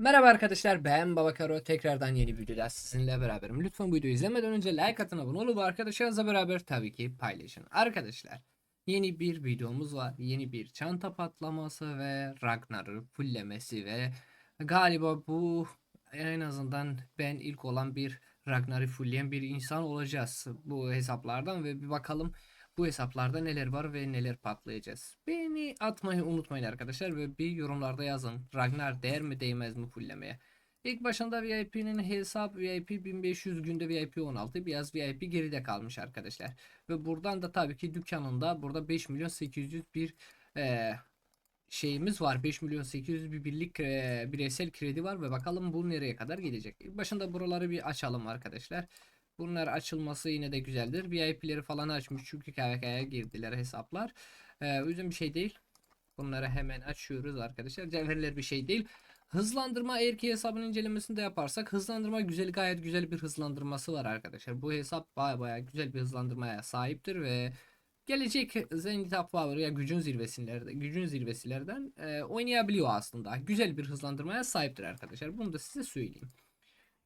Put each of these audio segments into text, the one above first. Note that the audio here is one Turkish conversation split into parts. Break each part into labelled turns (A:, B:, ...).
A: Merhaba arkadaşlar ben Babakaro tekrardan yeni videoda sizinle beraberim. Lütfen bu videoyu izlemeden önce like atın abone olup arkadaşlarınızla beraber tabii ki paylaşın. Arkadaşlar yeni bir videomuz var. Yeni bir çanta patlaması ve Ragnar'ı fullemesi ve galiba bu en azından ben ilk olan bir Ragnar'ı fullleyen bir insan olacağız bu hesaplardan ve bir bakalım bu hesaplarda neler var ve neler patlayacağız. Beni atmayı unutmayın arkadaşlar ve bir yorumlarda yazın. Ragnar değer mi değmez mi fullemeye. İlk başında VIP'nin hesap VIP 1500 günde VIP 16 biraz VIP geride kalmış arkadaşlar. Ve buradan da tabii ki dükkanında burada 5 milyon 800 bir eee, şeyimiz var. 5 milyon 800 bir birlik eee, bireysel kredi var ve bakalım bu nereye kadar gelecek. İlk başında buraları bir açalım arkadaşlar. Bunlar açılması yine de güzeldir. VIP'leri falan açmış çünkü KVK'ya girdiler hesaplar. Ee, yüzden bir şey değil. Bunları hemen açıyoruz arkadaşlar. Cevherler bir şey değil. Hızlandırma eğer ki hesabın incelemesini de yaparsak hızlandırma güzel gayet güzel bir hızlandırması var arkadaşlar. Bu hesap baya baya güzel bir hızlandırmaya sahiptir ve gelecek Zenit Power ya gücün zirvesilerde gücün zirvesilerden e, oynayabiliyor aslında. Güzel bir hızlandırmaya sahiptir arkadaşlar. Bunu da size söyleyeyim.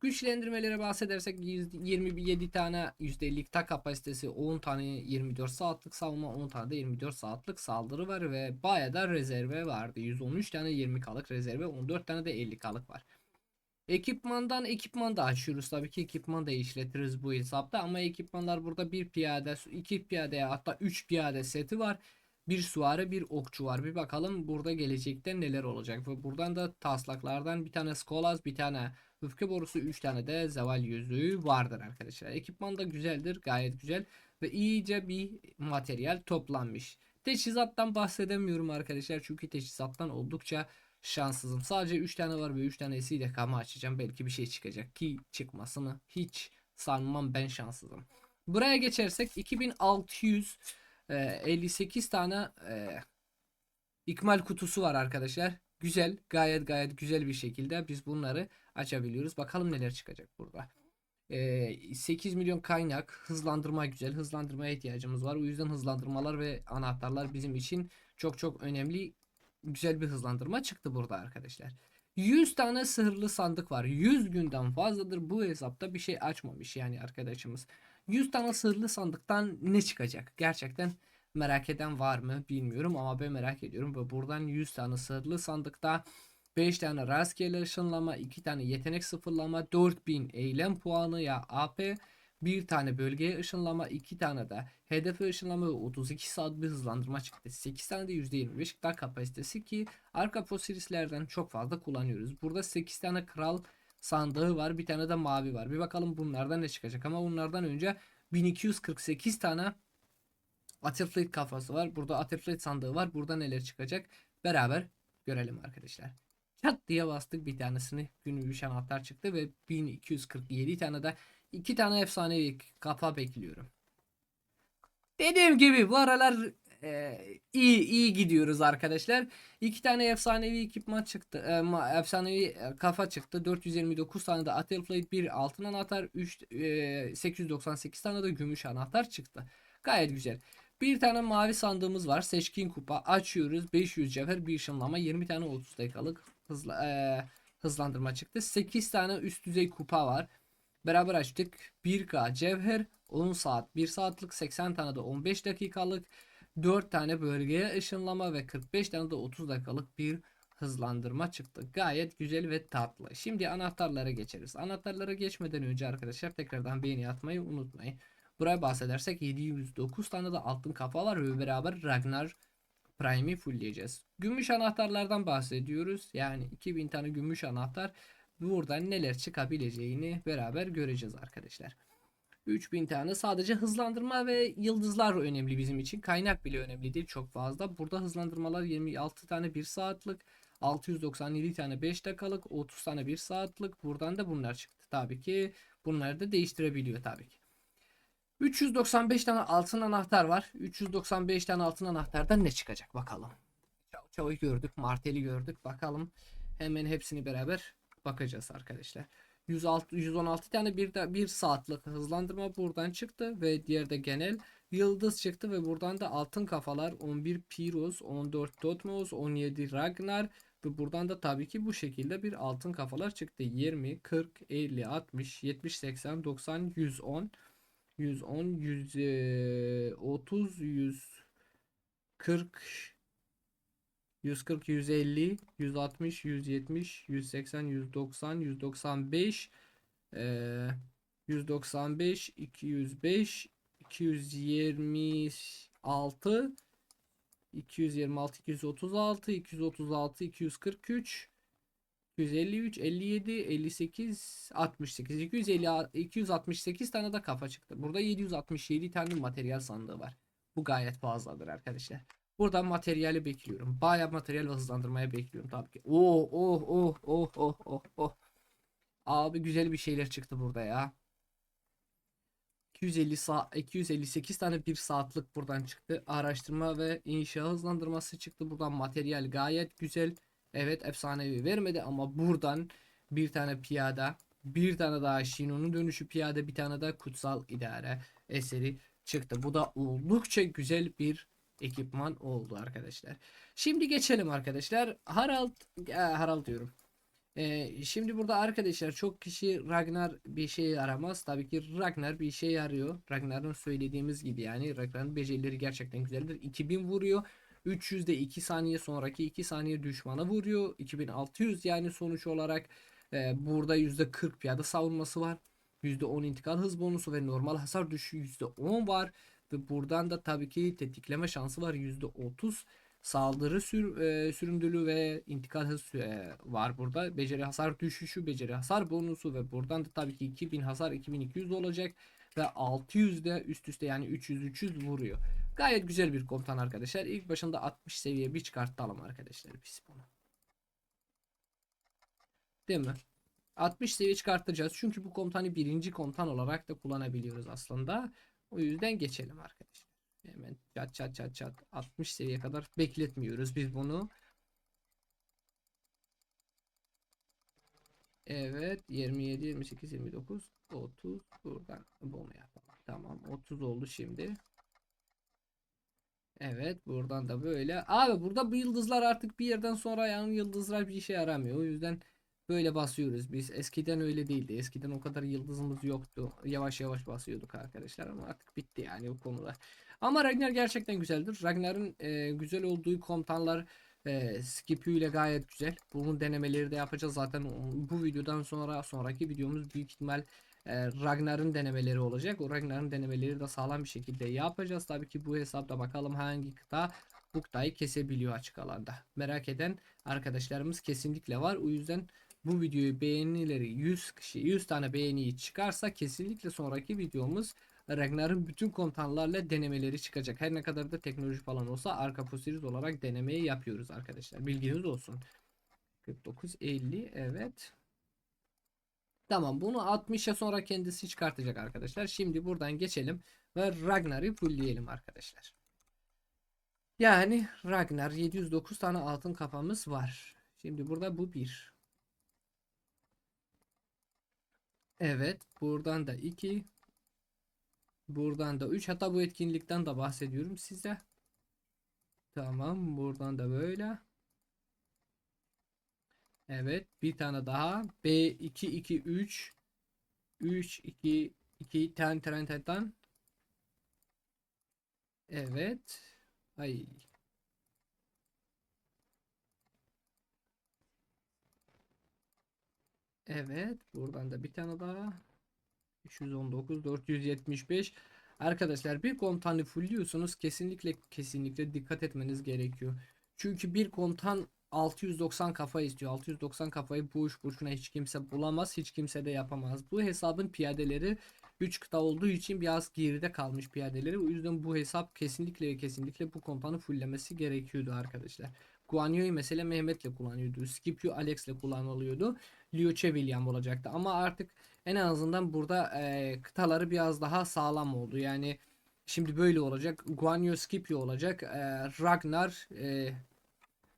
A: Güçlendirmelere bahsedersek 27 tane %50'lik tak kapasitesi 10 tane 24 saatlik savunma 10 tane de 24 saatlik saldırı var ve bayağı da rezerve vardı. 113 tane 20K'lık rezerve 14 tane de 50K'lık var. Ekipmandan ekipman da açıyoruz tabii ki ekipman da işletiriz bu hesapta ama ekipmanlar burada bir piyade, iki piyade hatta 3 piyade seti var. Bir süvari bir okçu var. Bir bakalım burada gelecekte neler olacak. Ve buradan da taslaklardan bir tane skolas bir tane öfke borusu 3 tane de zeval yüzüğü vardır arkadaşlar. Ekipman da güzeldir gayet güzel. Ve iyice bir materyal toplanmış. Teçhizattan bahsedemiyorum arkadaşlar. Çünkü teçhizattan oldukça şanssızım. Sadece 3 tane var ve 3 tanesiyle kama açacağım. Belki bir şey çıkacak ki çıkmasını hiç sanmam ben şanssızım. Buraya geçersek 2600 e, 58 tane e, ikmal kutusu var arkadaşlar. Güzel, gayet gayet güzel bir şekilde biz bunları açabiliyoruz. Bakalım neler çıkacak burada. E, 8 milyon kaynak, hızlandırma güzel. Hızlandırmaya ihtiyacımız var. O yüzden hızlandırmalar ve anahtarlar bizim için çok çok önemli. Güzel bir hızlandırma çıktı burada arkadaşlar. 100 tane sihirli sandık var. 100 günden fazladır bu hesapta bir şey açmamış yani arkadaşımız. 100 tane sırlı sandıktan ne çıkacak? Gerçekten merak eden var mı bilmiyorum ama ben merak ediyorum. Ve buradan 100 tane sırlı sandıkta 5 tane rastgele ışınlama, 2 tane yetenek sıfırlama, 4000 eylem puanı ya AP, bir tane bölgeye ışınlama, 2 tane de hedefe ışınlama ve 32 saat bir hızlandırma çıktı. 8 tane de %25 daha kapasitesi ki arka fosilislerden çok fazla kullanıyoruz. Burada 8 tane kral sandığı var. Bir tane de mavi var. Bir bakalım bunlardan ne çıkacak. Ama bunlardan önce 1248 tane Atterfleet kafası var. Burada Atterfleet sandığı var. Burada neler çıkacak? Beraber görelim arkadaşlar. Çat diye bastık bir tanesini. Günümüş anahtar çıktı ve 1247 tane de iki tane efsanevi kafa bekliyorum. Dediğim gibi bu aralar e, iyi iyi gidiyoruz arkadaşlar. İki tane efsanevi ekipman çıktı. E, efsanevi e, kafa çıktı. 429 tane de Athelflate bir altın anahtar, 3 e, 898 tane de gümüş anahtar çıktı. Gayet güzel. Bir tane mavi sandığımız var. Seçkin kupa açıyoruz. 500 cevher bir ışınlama 20 tane 30 dakikalık hızla, e, hızlandırma çıktı. 8 tane üst düzey kupa var. Beraber açtık. 1K cevher 10 saat 1 saatlik 80 tane de 15 dakikalık 4 tane bölgeye ışınlama ve 45 tane de 30 dakikalık bir hızlandırma çıktı. Gayet güzel ve tatlı. Şimdi anahtarlara geçeriz. Anahtarlara geçmeden önce arkadaşlar tekrardan beğeni atmayı unutmayın. Buraya bahsedersek 709 tane de altın kafa var ve beraber Ragnar Prime'i fullleyeceğiz. Gümüş anahtarlardan bahsediyoruz. Yani 2000 tane gümüş anahtar. Buradan neler çıkabileceğini beraber göreceğiz arkadaşlar. 3000 tane sadece hızlandırma ve yıldızlar önemli bizim için. Kaynak bile önemli değil çok fazla. Burada hızlandırmalar 26 tane 1 saatlik, 697 tane 5 dakikalık, 30 tane 1 saatlik. Buradan da bunlar çıktı. Tabii ki bunları da değiştirebiliyor tabii ki. 395 tane altın anahtar var. 395 tane altın anahtardan ne çıkacak bakalım. Çav çav'ı gördük, marteli gördük. Bakalım hemen hepsini beraber bakacağız arkadaşlar. 106, 116 tane bir, de, bir saatlik hızlandırma buradan çıktı ve diğer de genel yıldız çıktı ve buradan da altın kafalar 11 Piros, 14 Dotmos, 17 Ragnar, Ve buradan da tabii ki bu şekilde bir altın kafalar çıktı. 20, 40, 50, 60, 70, 80, 90, 110, 110, 130, 140, 140, 150, 160, 170, 180, 190, 195, eee, 195, 205, 226, 226, 236, 236, 243, 253, 57, 58, 68, 250, 268 tane de kafa çıktı. Burada 767 tane materyal sandığı var. Bu gayet fazladır arkadaşlar. Buradan materyali bekliyorum. Bayağı materyal hızlandırmaya bekliyorum tabii ki. Oh oh oh oh oh oh oh. Abi güzel bir şeyler çıktı burada ya. 250 saat 258 tane bir saatlik buradan çıktı. Araştırma ve inşa hızlandırması çıktı. Buradan materyal gayet güzel. Evet efsanevi vermedi ama buradan bir tane piyada, bir tane daha Shino'nun dönüşü piyade, bir tane daha kutsal idare eseri çıktı. Bu da oldukça güzel bir ekipman oldu arkadaşlar. Şimdi geçelim arkadaşlar. Harald, e, Harald diyorum. Ee, şimdi burada arkadaşlar çok kişi Ragnar bir şey aramaz. Tabii ki Ragnar bir şey arıyor. Ragnar'ın söylediğimiz gibi yani Ragnar'ın becerileri gerçekten güzeldir. 2000 vuruyor. 300'de 2 saniye sonraki 2 saniye düşmana vuruyor. 2600 yani sonuç olarak e, burada %40 piyade savunması var. %10 intikal hız bonusu ve normal hasar düşüşü %10 var. Ve buradan da tabii ki tetikleme şansı var %30 saldırı sür, e, sürümdülü ve intikal hız e, var burada. Beceri hasar düşüşü, beceri hasar bonusu ve buradan da tabii ki 2000 hasar 2200 olacak ve 600 de üst üste yani 300 300 vuruyor. Gayet güzel bir komutan arkadaşlar. İlk başında 60 seviye bir çıkartalım arkadaşlar biz bunu. Değil mi? 60 seviye çıkartacağız. Çünkü bu komutanı birinci komutan olarak da kullanabiliyoruz aslında. O yüzden geçelim arkadaşlar. Hemen çat çat çat çat 60 seviye kadar bekletmiyoruz biz bunu. Evet 27 28 29 30 buradan bunu yapalım. Tamam 30 oldu şimdi. Evet buradan da böyle. Abi burada bu yıldızlar artık bir yerden sonra yani yıldızlar bir işe yaramıyor. O yüzden böyle basıyoruz. Biz eskiden öyle değildi. Eskiden o kadar yıldızımız yoktu. Yavaş yavaş basıyorduk arkadaşlar ama artık bitti yani o konular. Ama Ragnar gerçekten güzeldir. Ragnar'ın e, güzel olduğu komutanlar e, Scipio ile gayet güzel. Bunun denemeleri de yapacağız zaten bu videodan sonra sonraki videomuz büyük ihtimal e, Ragnar'ın denemeleri olacak. O Ragnar'ın denemeleri de sağlam bir şekilde yapacağız. Tabii ki bu hesapta bakalım hangi kıta bu kıtayı kesebiliyor açık alanda. Merak eden arkadaşlarımız kesinlikle var. O yüzden bu videoyu beğenileri 100 kişi 100 tane beğeniyi çıkarsa kesinlikle sonraki videomuz Ragnar'ın bütün komutanlarla denemeleri çıkacak. Her ne kadar da teknoloji falan olsa arka posiris olarak denemeyi yapıyoruz arkadaşlar. Bilginiz olsun. 49 50 evet. Tamam bunu 60'a sonra kendisi çıkartacak arkadaşlar. Şimdi buradan geçelim ve Ragnar'ı fullleyelim arkadaşlar. Yani Ragnar 709 tane altın kafamız var. Şimdi burada bu bir. Evet buradan da 2 Buradan da 3 hatta bu etkinlikten de bahsediyorum size. Tamam buradan da böyle. Evet bir tane daha. B2 2 3 3 2 2 ten ten ten ten. Evet. Ay. Evet buradan da bir tane daha. 319 475 Arkadaşlar bir komutanı fullliyorsunuz kesinlikle kesinlikle dikkat etmeniz gerekiyor. Çünkü bir komutan 690 kafa istiyor. 690 kafayı boş boşuna hiç kimse bulamaz. Hiç kimse de yapamaz. Bu hesabın piyadeleri 3 kıta olduğu için biraz geride kalmış piyadeleri. O yüzden bu hesap kesinlikle kesinlikle bu komutanı fulllemesi gerekiyordu arkadaşlar. Guanyo'yu mesela Mehmet'le kullanıyordu. Scipio Alex'le kullanılıyordu. Liuche William olacaktı. Ama artık en azından burada e, kıtaları biraz daha sağlam oldu. Yani şimdi böyle olacak. Guanyo Scipio olacak. E, Ragnar e,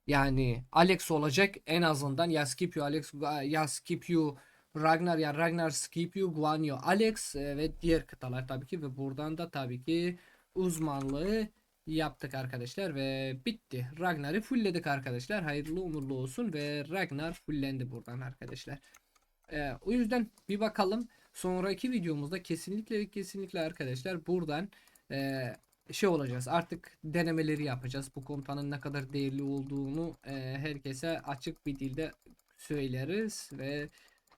A: yani Alex olacak en azından ya Scipio Alex ya Scipio Ragnar ya Ragnar Scipio Guanyo Alex e, ve diğer kıtalar tabii ki ve buradan da tabii ki uzmanlığı yaptık arkadaşlar ve bitti. Ragnar'ı fullledik arkadaşlar. Hayırlı uğurlu olsun ve Ragnar fullendi buradan arkadaşlar. Ee, o yüzden bir bakalım. Sonraki videomuzda kesinlikle kesinlikle arkadaşlar buradan e, şey olacağız. Artık denemeleri yapacağız. Bu komutanın ne kadar değerli olduğunu e, herkese açık bir dilde söyleriz ve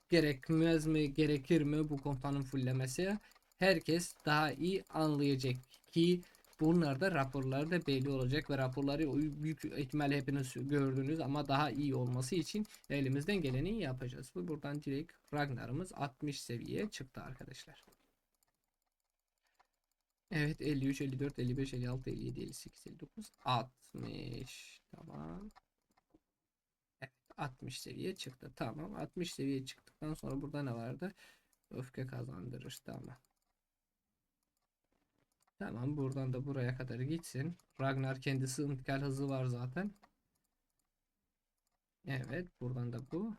A: gerekmez mi gerekir mi bu komutanın fullemesi herkes daha iyi anlayacak ki bunlar da raporları da belli olacak ve raporları büyük ihtimal hepiniz gördünüz ama daha iyi olması için elimizden geleni yapacağız. Ve buradan direkt Ragnar'ımız 60 seviyeye çıktı arkadaşlar. Evet 53, 54, 55, 56, 57, 58, 59, 60. Tamam. Evet 60 seviye çıktı. Tamam 60 seviye çıktıktan sonra burada ne vardı? Öfke kazandırır. Tamam. Tamam buradan da buraya kadar gitsin. Ragnar kendisi intikal hızı var zaten. Evet buradan da bu.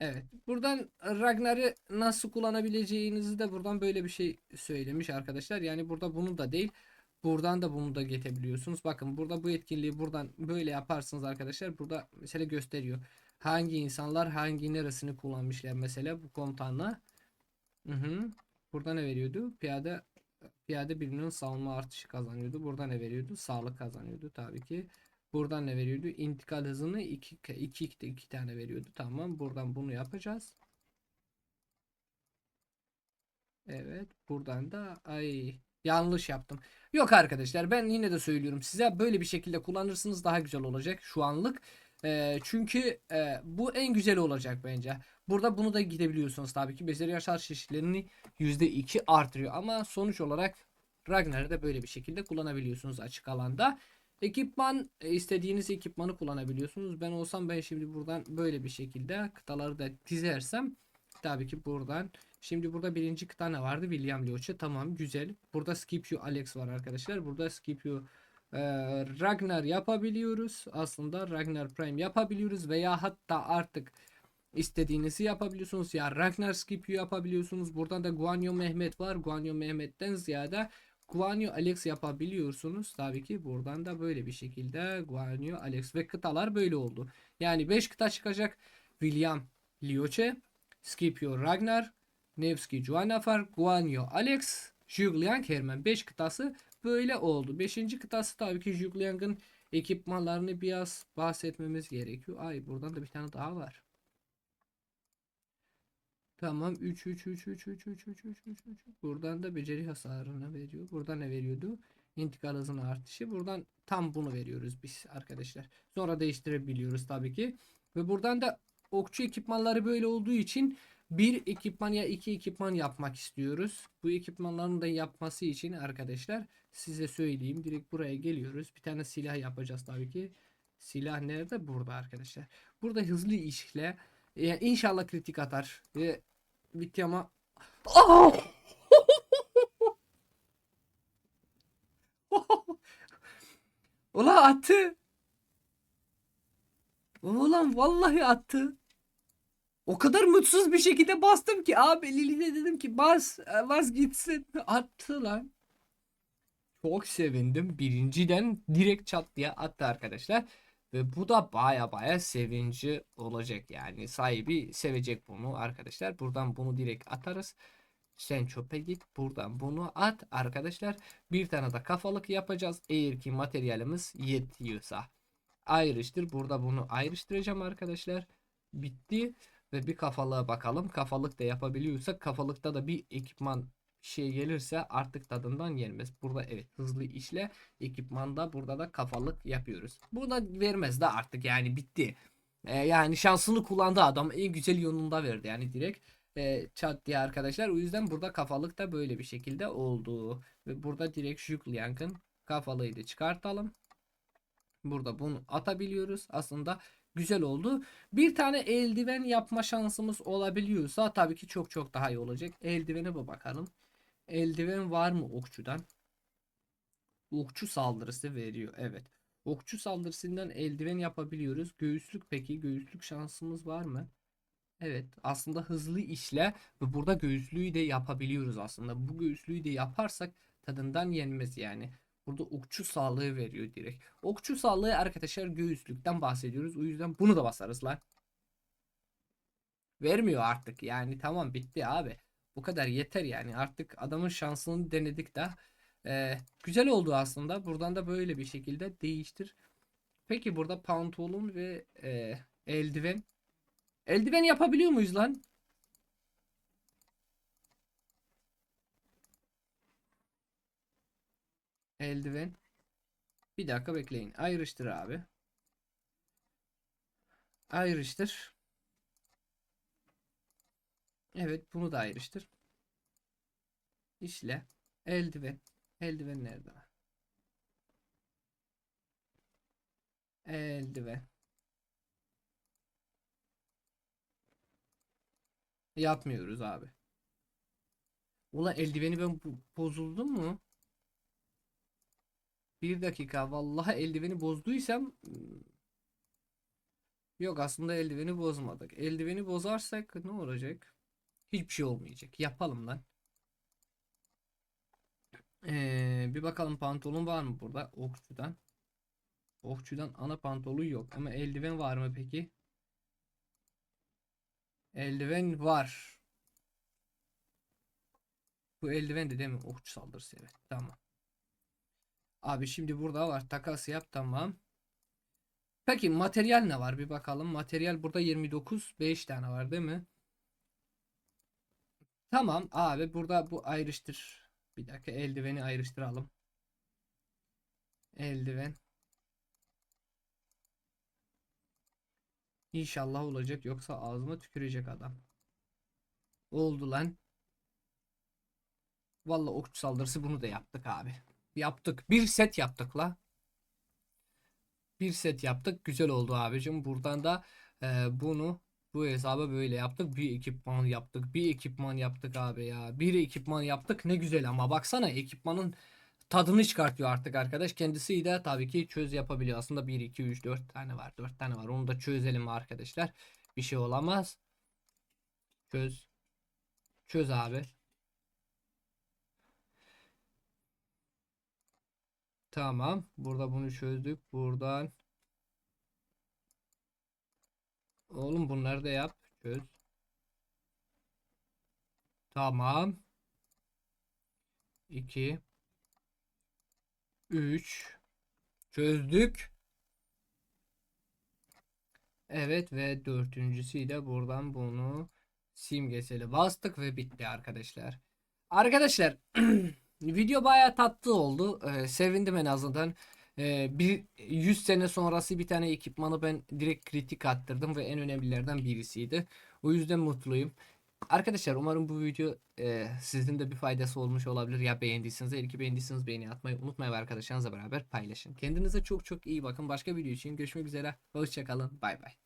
A: Evet. Buradan Ragnar'ı nasıl kullanabileceğinizi de buradan böyle bir şey söylemiş arkadaşlar. Yani burada bunu da değil. Buradan da bunu da geçebiliyorsunuz. Bakın burada bu etkinliği buradan böyle yaparsınız arkadaşlar. Burada mesela gösteriyor. Hangi insanlar hangi neresini kullanmışlar mesela bu komutanla. Hı hı. Burada ne veriyordu? Piyade piyade birinin savunma artışı kazanıyordu. Burada ne veriyordu? Sağlık kazanıyordu tabii ki. Buradan ne veriyordu? İntikal hızını 2 2 2 2 tane veriyordu. Tamam. Buradan bunu yapacağız. Evet. Buradan da ay yanlış yaptım. Yok arkadaşlar ben yine de söylüyorum size böyle bir şekilde kullanırsınız daha güzel olacak şu anlık. Ee, çünkü e, bu en güzel olacak bence. Burada bunu da gidebiliyorsunuz tabii ki. Bezeri yaşar çeşitlerini %2 artırıyor. Ama sonuç olarak Ragnar'ı da böyle bir şekilde kullanabiliyorsunuz açık alanda. Ekipman e, istediğiniz ekipmanı kullanabiliyorsunuz. Ben olsam ben şimdi buradan böyle bir şekilde kıtaları da dizersem tabii ki buradan Şimdi burada birinci kıta ne vardı? William Lyoche. Tamam güzel. Burada Scipio Alex var arkadaşlar. Burada Scipio e, Ragnar yapabiliyoruz. Aslında Ragnar Prime yapabiliyoruz veya hatta artık istediğinizi yapabiliyorsunuz. Ya Ragnar Scipio yapabiliyorsunuz. Buradan da Guanyo Mehmet var. Guanyo Mehmet'ten ziyade Guanyo Alex yapabiliyorsunuz. Tabii ki buradan da böyle bir şekilde Guanyo Alex ve kıtalar böyle oldu. Yani 5 kıta çıkacak. William Lyoche, Scipio Ragnar, Nevski Juanafar, Guanyo Alex, Julian Herman 5 kıtası böyle oldu. 5. kıtası tabii ki Julian'ın ekipmanlarını biraz bahsetmemiz gerekiyor. Ay buradan da bir tane daha var. Tamam 3 3 3 3 3 3 3 3 3 3 Buradan da beceri hasarını veriyor. Burada ne veriyordu? İntikal hızının artışı. Buradan tam bunu veriyoruz biz arkadaşlar. Sonra değiştirebiliyoruz tabii ki. Ve buradan da okçu ekipmanları böyle olduğu için bir ekipman ya iki ekipman yapmak istiyoruz. Bu ekipmanların da yapması için arkadaşlar size söyleyeyim. Direkt buraya geliyoruz. Bir tane silah yapacağız tabii ki. Silah nerede? Burada arkadaşlar. Burada hızlı işle yani inşallah kritik atar. Ve bitti ama Oh! Ulan attı. Ulan vallahi attı. O kadar mutsuz bir şekilde bastım ki abi Lili'ne dedim ki bas bas gitsin. Attı lan. Çok sevindim. Birinciden direkt çat diye attı arkadaşlar. Ve bu da baya baya sevinci olacak yani. Sahibi sevecek bunu arkadaşlar. Buradan bunu direkt atarız. Sen çöpe git. Buradan bunu at arkadaşlar. Bir tane de kafalık yapacağız. Eğer ki materyalimiz yetiyorsa. Ayrıştır. Burada bunu ayrıştıracağım arkadaşlar. Bitti. Ve bir kafalığa bakalım. Kafalık da yapabiliyorsak kafalıkta da bir ekipman şey gelirse artık tadından yenmez. Burada evet hızlı işle ekipmanda burada da kafalık yapıyoruz. Burada vermez de artık yani bitti. Ee, yani şansını kullandı adam en güzel yolunda verdi yani direkt e, çat diye arkadaşlar. O yüzden burada kafalık da böyle bir şekilde oldu. Ve burada direkt Jugliank'ın kafalıyı da çıkartalım. Burada bunu atabiliyoruz. Aslında güzel oldu. Bir tane eldiven yapma şansımız olabiliyorsa tabii ki çok çok daha iyi olacak. Eldivene bir bakalım. Eldiven var mı okçudan? Okçu saldırısı veriyor. Evet. Okçu saldırısından eldiven yapabiliyoruz. Göğüslük peki? Göğüslük şansımız var mı? Evet aslında hızlı işle ve burada göğüslüğü de yapabiliyoruz aslında. Bu göğüslüğü de yaparsak tadından yenmez yani. Burada okçu sağlığı veriyor direkt. Okçu sağlığı arkadaşlar göğüslükten bahsediyoruz. O yüzden bunu da basarız lan. Vermiyor artık yani tamam bitti abi. Bu kadar yeter yani artık adamın şansını denedik de. Ee, güzel oldu aslında. Buradan da böyle bir şekilde değiştir. Peki burada pantolon ve e, eldiven. Eldiven yapabiliyor muyuz lan? Eldiven. Bir dakika bekleyin. Ayrıştır abi. Ayrıştır. Evet bunu da ayrıştır. İşle. Eldiven. Eldiven nerede? Eldiven. Yapmıyoruz abi. Ula eldiveni ben bozuldum mu? Bir dakika. Vallahi eldiveni bozduysam hmm, yok aslında eldiveni bozmadık. Eldiveni bozarsak ne olacak? Hiçbir şey olmayacak. Yapalım lan. Ee, bir bakalım pantolon var mı burada? Okçudan. Okçudan ana pantolon yok. Ama eldiven var mı peki? Eldiven var. Bu eldiven de değil mi? Okçu saldırısı evet. Tamam. Abi şimdi burada var. Takas yap tamam. Peki materyal ne var? Bir bakalım. Materyal burada 29. 5 tane var değil mi? Tamam abi burada bu ayrıştır. Bir dakika eldiveni ayrıştıralım. Eldiven. İnşallah olacak yoksa ağzıma tükürecek adam. Oldu lan. Vallahi okçu saldırısı bunu da yaptık abi. Yaptık. Bir set yaptık la. Bir set yaptık. Güzel oldu abicim. Buradan da e, bunu bu hesaba böyle yaptık. Bir ekipman yaptık. Bir ekipman yaptık abi ya. Bir ekipman yaptık. Ne güzel ama baksana ekipmanın tadını çıkartıyor artık arkadaş. Kendisi de tabii ki çöz yapabiliyor. Aslında 1 2 3 4 tane var. 4 tane var. Onu da çözelim arkadaşlar. Bir şey olamaz. Çöz. Çöz abi. Tamam. Burada bunu çözdük. Buradan. Oğlum bunları da yap. Çöz. Tamam. 2 3 Çözdük. Evet ve dördüncüsü de buradan bunu simgeseli bastık ve bitti arkadaşlar. Arkadaşlar video bayağı tatlı oldu. Ee, sevindim en azından. Ee, bir 100 sene sonrası bir tane ekipmanı ben direkt kritik attırdım ve en önemlilerden birisiydi. O yüzden mutluyum. Arkadaşlar umarım bu video e, sizin de bir faydası olmuş olabilir ya beğendiyseniz eğer ki beğendiyseniz beğeni atmayı unutmayın ve arkadaşlarınızla beraber paylaşın. Kendinize çok çok iyi bakın. Başka video için görüşmek üzere. Hoşçakalın. Bay bay.